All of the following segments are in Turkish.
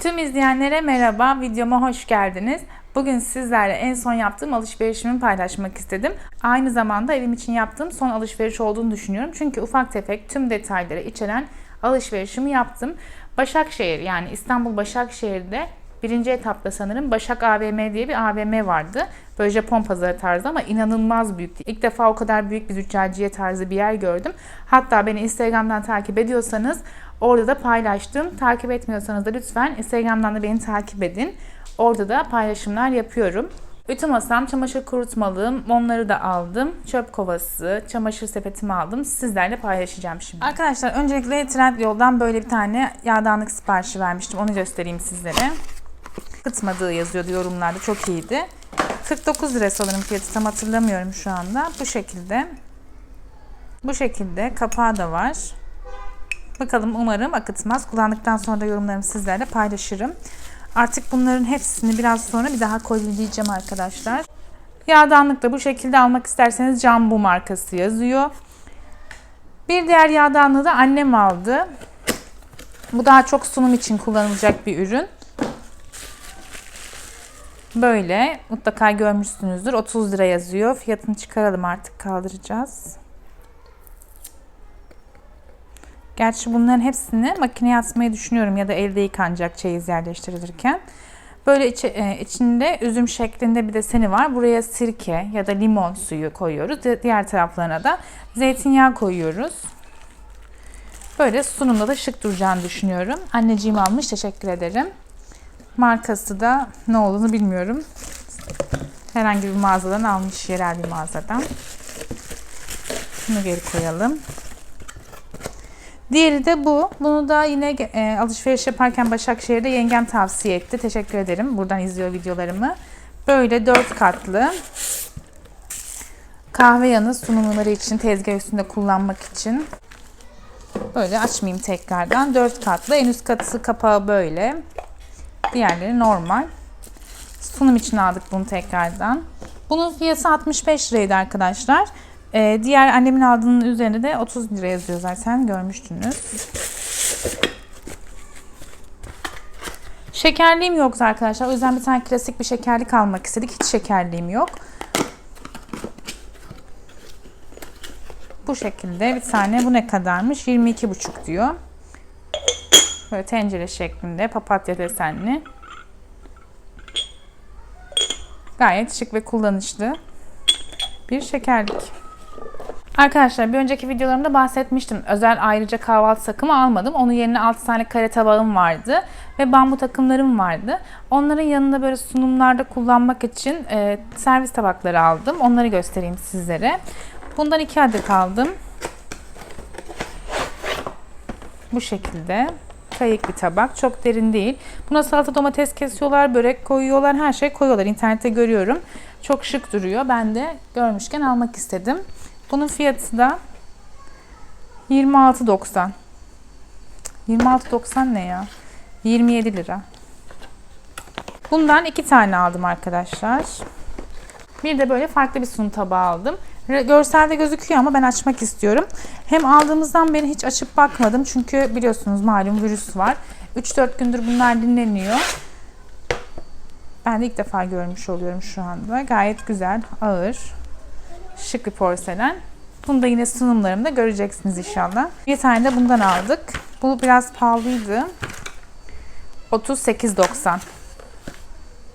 Tüm izleyenlere merhaba, videoma hoş geldiniz. Bugün sizlerle en son yaptığım alışverişimi paylaşmak istedim. Aynı zamanda evim için yaptığım son alışveriş olduğunu düşünüyorum. Çünkü ufak tefek tüm detayları içeren alışverişimi yaptım. Başakşehir yani İstanbul Başakşehir'de birinci etapta sanırım Başak AVM diye bir AVM vardı. Böyle Japon pazarı tarzı ama inanılmaz büyüktü. İlk defa o kadar büyük bir züccaciye tarzı bir yer gördüm. Hatta beni Instagram'dan takip ediyorsanız orada da paylaştım. Takip etmiyorsanız da lütfen Instagram'dan da beni takip edin. Orada da paylaşımlar yapıyorum. Ütü masam, çamaşır kurutmalığım, onları da aldım. Çöp kovası, çamaşır sepetimi aldım. Sizlerle paylaşacağım şimdi. Arkadaşlar öncelikle Trendyol'dan böyle bir tane yağdanlık siparişi vermiştim. Onu göstereyim sizlere. Kıtmadığı yazıyordu yorumlarda. Çok iyiydi. 49 lira sanırım fiyatı tam hatırlamıyorum şu anda. Bu şekilde. Bu şekilde kapağı da var. Bakalım umarım akıtmaz. Kullandıktan sonra yorumlarımı sizlerle paylaşırım. Artık bunların hepsini biraz sonra bir daha kolileyeceğim arkadaşlar. Yağdanlık da bu şekilde almak isterseniz Jumbo markası yazıyor. Bir diğer yağdanlığı da annem aldı. Bu daha çok sunum için kullanılacak bir ürün. Böyle mutlaka görmüşsünüzdür. 30 lira yazıyor. Fiyatını çıkaralım artık kaldıracağız. Gerçi bunların hepsini makineye atmayı düşünüyorum ya da elde yıkanacak çeyiz yerleştirilirken. Böyle içi, e, içinde üzüm şeklinde bir deseni var. Buraya sirke ya da limon suyu koyuyoruz. Di- Diğer taraflarına da zeytinyağı koyuyoruz. Böyle sunumda da şık duracağını düşünüyorum. Anneciğim almış. Teşekkür ederim. Markası da ne olduğunu bilmiyorum. Herhangi bir mağazadan almış. Yerel bir mağazadan. Bunu geri koyalım. Diğeri de bu. Bunu da yine e, alışveriş yaparken Başakşehir'de yengem tavsiye etti. Teşekkür ederim. Buradan izliyor videolarımı. Böyle dört katlı. Kahve yanı sunumları için tezgah üstünde kullanmak için. Böyle açmayayım tekrardan. Dört katlı. En üst katı kapağı böyle. Diğerleri normal. Sunum için aldık bunu tekrardan. Bunun fiyatı 65 liraydı arkadaşlar. Ee, diğer annemin aldığının üzerinde de 30 lira yazıyor zaten görmüştünüz. Şekerliğim yoktu arkadaşlar. O yüzden bir tane klasik bir şekerlik almak istedik. Hiç şekerliğim yok. Bu şekilde bir tane. Bu ne kadarmış? 22,5 diyor. Böyle tencere şeklinde papatya desenli. Gayet şık ve kullanışlı bir şekerlik. Arkadaşlar bir önceki videolarımda bahsetmiştim. Özel ayrıca kahvaltı takımı almadım. Onun yerine 6 tane kare tabağım vardı. Ve bambu takımlarım vardı. Onların yanında böyle sunumlarda kullanmak için e, servis tabakları aldım. Onları göstereyim sizlere. Bundan 2 adet aldım. Bu şekilde. Kayık bir tabak. Çok derin değil. Buna salata domates kesiyorlar, börek koyuyorlar, her şey koyuyorlar. İnternette görüyorum. Çok şık duruyor. Ben de görmüşken almak istedim. Bunun fiyatı da 26.90. 26.90 ne ya? 27 lira. Bundan iki tane aldım arkadaşlar. Bir de böyle farklı bir sunum tabağı aldım. Görselde gözüküyor ama ben açmak istiyorum. Hem aldığımızdan beri hiç açıp bakmadım. Çünkü biliyorsunuz malum virüs var. 3-4 gündür bunlar dinleniyor. Ben de ilk defa görmüş oluyorum şu anda. Gayet güzel, ağır, şık bir porselen. Bunu da yine sunumlarımda göreceksiniz inşallah. Bir tane de bundan aldık. Bu biraz pahalıydı. 38.90.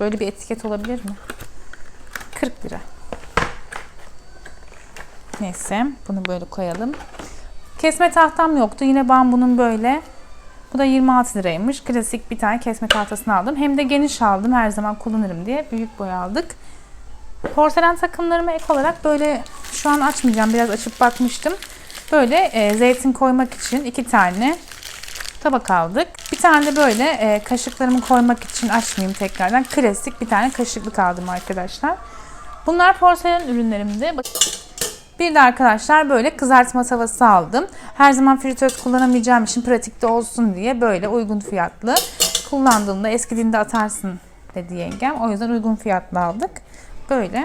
Böyle bir etiket olabilir mi? 40 lira. Neyse bunu böyle koyalım. Kesme tahtam yoktu. Yine bambunun böyle. Bu da 26 liraymış. Klasik bir tane kesme tahtasını aldım. Hem de geniş aldım. Her zaman kullanırım diye. Büyük boy aldık. Porselen takımlarımı ek olarak böyle şu an açmayacağım. Biraz açıp bakmıştım. Böyle e, zeytin koymak için iki tane tabak aldık. Bir tane de böyle e, kaşıklarımı koymak için açmayayım tekrardan. Klasik bir tane kaşıklık aldım arkadaşlar. Bunlar porselen ürünlerimdi. Bir de arkadaşlar böyle kızartma tavası aldım. Her zaman fritöz kullanamayacağım için pratikte olsun diye böyle uygun fiyatlı. Kullandığımda eskidiğinde atarsın dedi yengem. O yüzden uygun fiyatlı aldık. Böyle.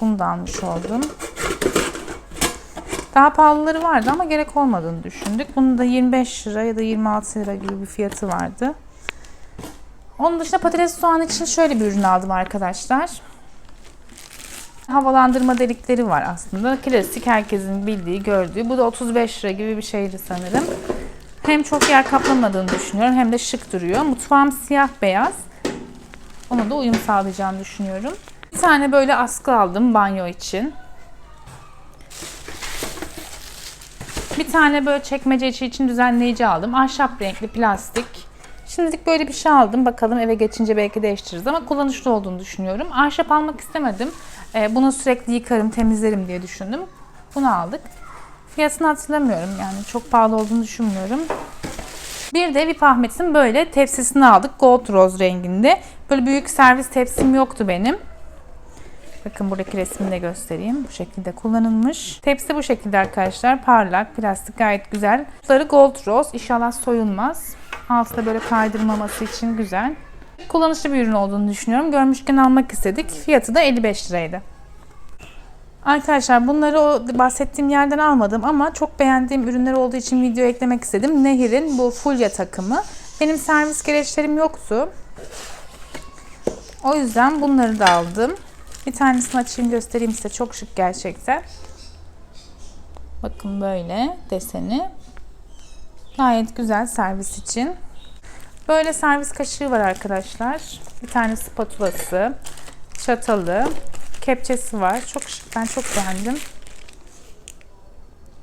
Bunu da almış oldum. Daha pahalıları vardı ama gerek olmadığını düşündük. Bunun da 25 lira ya da 26 lira gibi bir fiyatı vardı. Onun dışında patates soğan için şöyle bir ürün aldım arkadaşlar. Havalandırma delikleri var aslında. Klasik herkesin bildiği, gördüğü. Bu da 35 lira gibi bir şeydi sanırım. Hem çok yer kaplamadığını düşünüyorum hem de şık duruyor. Mutfağım siyah beyaz. Ona da uyum sağlayacağını düşünüyorum. Bir tane böyle askı aldım banyo için. Bir tane böyle çekmece içi için düzenleyici aldım. Ahşap renkli plastik. Şimdilik böyle bir şey aldım. Bakalım eve geçince belki değiştiririz ama kullanışlı olduğunu düşünüyorum. Ahşap almak istemedim. Ee, bunu sürekli yıkarım, temizlerim diye düşündüm. Bunu aldık. Fiyatını hatırlamıyorum yani çok pahalı olduğunu düşünmüyorum. Bir de Vip Ahmet'in böyle tepsisini aldık. Gold Rose renginde. Böyle büyük servis tepsim yoktu benim. Bakın buradaki resmini de göstereyim. Bu şekilde kullanılmış. Tepsi bu şekilde arkadaşlar. Parlak, plastik gayet güzel. Bunları Gold Rose. İnşallah soyulmaz. Altı böyle kaydırmaması için güzel. Kullanışlı bir ürün olduğunu düşünüyorum. Görmüşken almak istedik. Fiyatı da 55 liraydı. Arkadaşlar bunları o bahsettiğim yerden almadım ama çok beğendiğim ürünler olduğu için video eklemek istedim. Nehir'in bu fulya takımı. Benim servis gereçlerim yoktu. O yüzden bunları da aldım. Bir tanesini açayım göstereyim size. Çok şık gerçekten. Bakın böyle deseni. Gayet güzel servis için. Böyle servis kaşığı var arkadaşlar. Bir tane spatulası, çatalı, kepçesi var. Çok şık. Ben çok beğendim.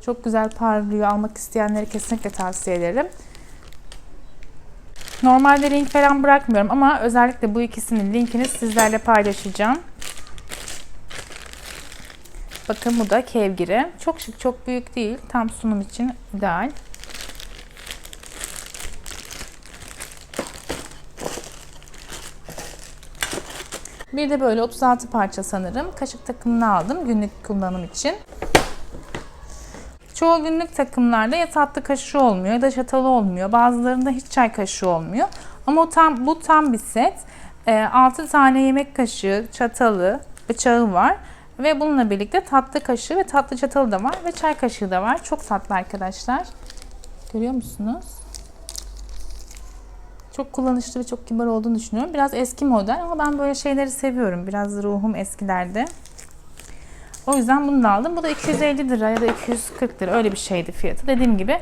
Çok güzel parlıyor. Almak isteyenleri kesinlikle tavsiye ederim. Normalde link falan bırakmıyorum ama özellikle bu ikisinin linkini sizlerle paylaşacağım. Bakın bu da kevgiri. Çok şık, çok büyük değil. Tam sunum için ideal. Bir de böyle 36 parça sanırım. Kaşık takımını aldım günlük kullanım için. Çoğu günlük takımlarda ya tatlı kaşığı olmuyor ya da çatalı olmuyor. Bazılarında hiç çay kaşığı olmuyor. Ama tam, bu tam bir set. E, 6 tane yemek kaşığı, çatalı, bıçağı var. Ve bununla birlikte tatlı kaşığı ve tatlı çatalı da var. Ve çay kaşığı da var. Çok tatlı arkadaşlar. Görüyor musunuz? Çok kullanışlı ve çok kibar olduğunu düşünüyorum. Biraz eski model ama ben böyle şeyleri seviyorum. Biraz ruhum eskilerde. O yüzden bunu da aldım. Bu da 250 lira ya da 240 lira öyle bir şeydi fiyatı. Dediğim gibi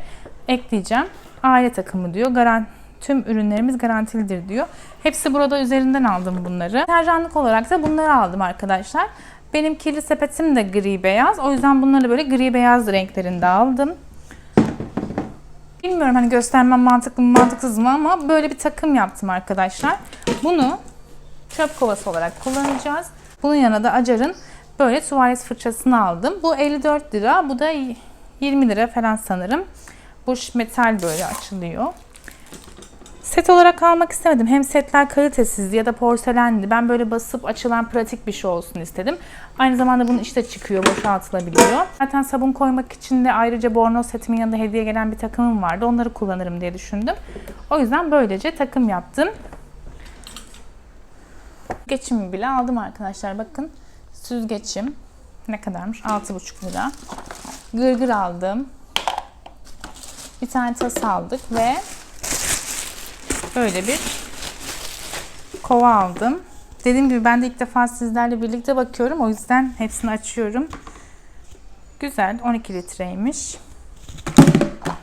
ekleyeceğim. Aile takımı diyor. Garan tüm ürünlerimiz garantilidir diyor. Hepsi burada üzerinden aldım bunları. Deterjanlık olarak da bunları aldım arkadaşlar. Benim kirli sepetim de gri beyaz. O yüzden bunları böyle gri beyaz renklerinde aldım. Bilmiyorum hani göstermem mantıklı mı mantıksız mı ama böyle bir takım yaptım arkadaşlar. Bunu çöp kovası olarak kullanacağız. Bunun yanına da Acar'ın böyle tuvalet fırçasını aldım. Bu 54 lira, bu da 20 lira falan sanırım. Bu metal böyle açılıyor. Set olarak almak istemedim. Hem setler kalitesizdi ya da porselendi. Ben böyle basıp açılan pratik bir şey olsun istedim. Aynı zamanda bunun işte çıkıyor, boşaltılabiliyor. Zaten sabun koymak için de ayrıca bornoz setimin yanında hediye gelen bir takımım vardı. Onları kullanırım diye düşündüm. O yüzden böylece takım yaptım. Geçimi bile aldım arkadaşlar. Bakın süzgeçim ne kadarmış? 6,5 lira. Gırgır aldım. Bir tane tas aldık ve böyle bir kova aldım. Dediğim gibi ben de ilk defa sizlerle birlikte bakıyorum. O yüzden hepsini açıyorum. Güzel. 12 litreymiş.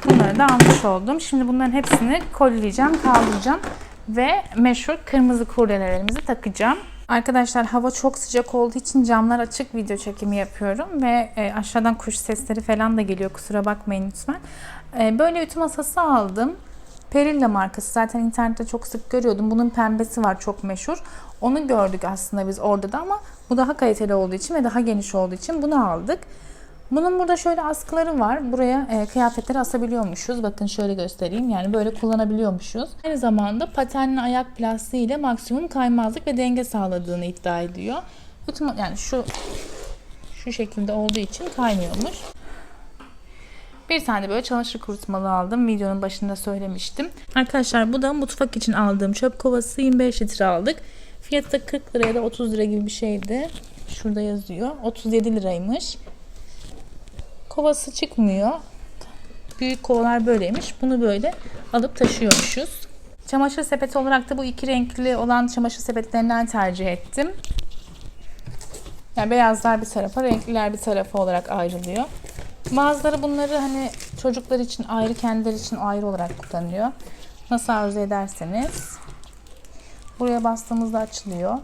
Bunları da almış oldum. Şimdi bunların hepsini kolileyeceğim, kaldıracağım. Ve meşhur kırmızı kurdelelerimizi takacağım. Arkadaşlar hava çok sıcak olduğu için camlar açık video çekimi yapıyorum. Ve e, aşağıdan kuş sesleri falan da geliyor. Kusura bakmayın lütfen. E, böyle ütü masası aldım. Perilla markası zaten internette çok sık görüyordum. Bunun pembesi var çok meşhur. Onu gördük aslında biz orada da ama bu daha kaliteli olduğu için ve daha geniş olduğu için bunu aldık. Bunun burada şöyle askıları var. Buraya e, kıyafetleri asabiliyormuşuz. Bakın şöyle göstereyim. Yani böyle kullanabiliyormuşuz. Aynı zamanda patenli ayak plastiği ile maksimum kaymazlık ve denge sağladığını iddia ediyor. Bütün yani şu şu şekilde olduğu için kaymıyormuş. Bir tane böyle çamaşır kurutmalı aldım. Videonun başında söylemiştim. Arkadaşlar bu da mutfak için aldığım çöp kovası 25 litre aldık. Fiyatı da 40 lira ya da 30 lira gibi bir şeydi. Şurada yazıyor. 37 liraymış. Kovası çıkmıyor. Büyük kovalar böyleymiş. Bunu böyle alıp taşıyormuşuz. Çamaşır sepeti olarak da bu iki renkli olan çamaşır sepetlerinden tercih ettim. Yani beyazlar bir tarafa, renkliler bir tarafa olarak ayrılıyor. Bazıları bunları hani çocuklar için ayrı, kendileri için ayrı olarak kullanıyor. Nasıl arzu ederseniz. Buraya bastığımızda açılıyor.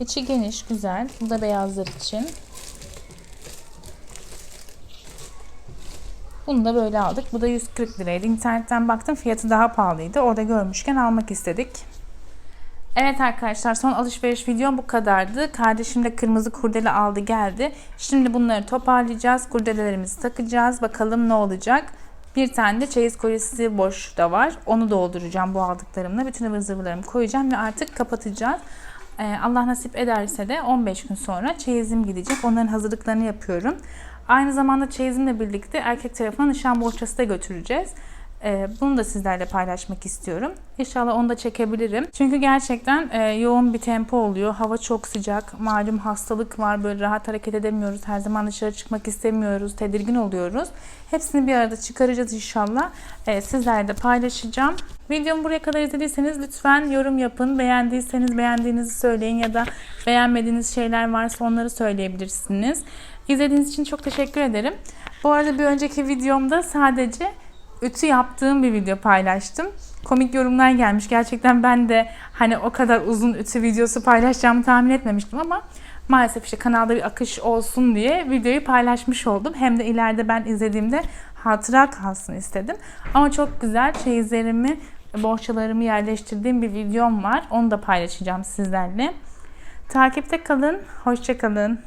İçi geniş, güzel. Bu da beyazlar için. Bunu da böyle aldık. Bu da 140 liraydı. İnternetten baktım fiyatı daha pahalıydı. Orada görmüşken almak istedik. Evet arkadaşlar son alışveriş videom bu kadardı. Kardeşim de kırmızı kurdele aldı geldi. Şimdi bunları toparlayacağız. Kurdelelerimizi takacağız. Bakalım ne olacak. Bir tane de çeyiz kolyesi boş da var. Onu dolduracağım bu aldıklarımla. Bütün ıvır zıvırlarımı koyacağım ve artık kapatacağız. Ee, Allah nasip ederse de 15 gün sonra çeyizim gidecek. Onların hazırlıklarını yapıyorum. Aynı zamanda çeyizimle birlikte erkek tarafına nişan bohçası da götüreceğiz. Ee, bunu da sizlerle paylaşmak istiyorum. İnşallah onu da çekebilirim. Çünkü gerçekten e, yoğun bir tempo oluyor. Hava çok sıcak. Malum hastalık var. Böyle rahat hareket edemiyoruz. Her zaman dışarı çıkmak istemiyoruz. Tedirgin oluyoruz. Hepsini bir arada çıkaracağız inşallah. Ee, sizlerle de paylaşacağım. Videomu buraya kadar izlediyseniz lütfen yorum yapın. Beğendiyseniz beğendiğinizi söyleyin ya da beğenmediğiniz şeyler varsa onları söyleyebilirsiniz. İzlediğiniz için çok teşekkür ederim. Bu arada bir önceki videomda sadece ütü yaptığım bir video paylaştım. Komik yorumlar gelmiş. Gerçekten ben de hani o kadar uzun ütü videosu paylaşacağımı tahmin etmemiştim ama maalesef işte kanalda bir akış olsun diye videoyu paylaşmış oldum. Hem de ileride ben izlediğimde hatıra kalsın istedim. Ama çok güzel çeyizlerimi, bohçalarımı yerleştirdiğim bir videom var. Onu da paylaşacağım sizlerle. Takipte kalın. Hoşça kalın.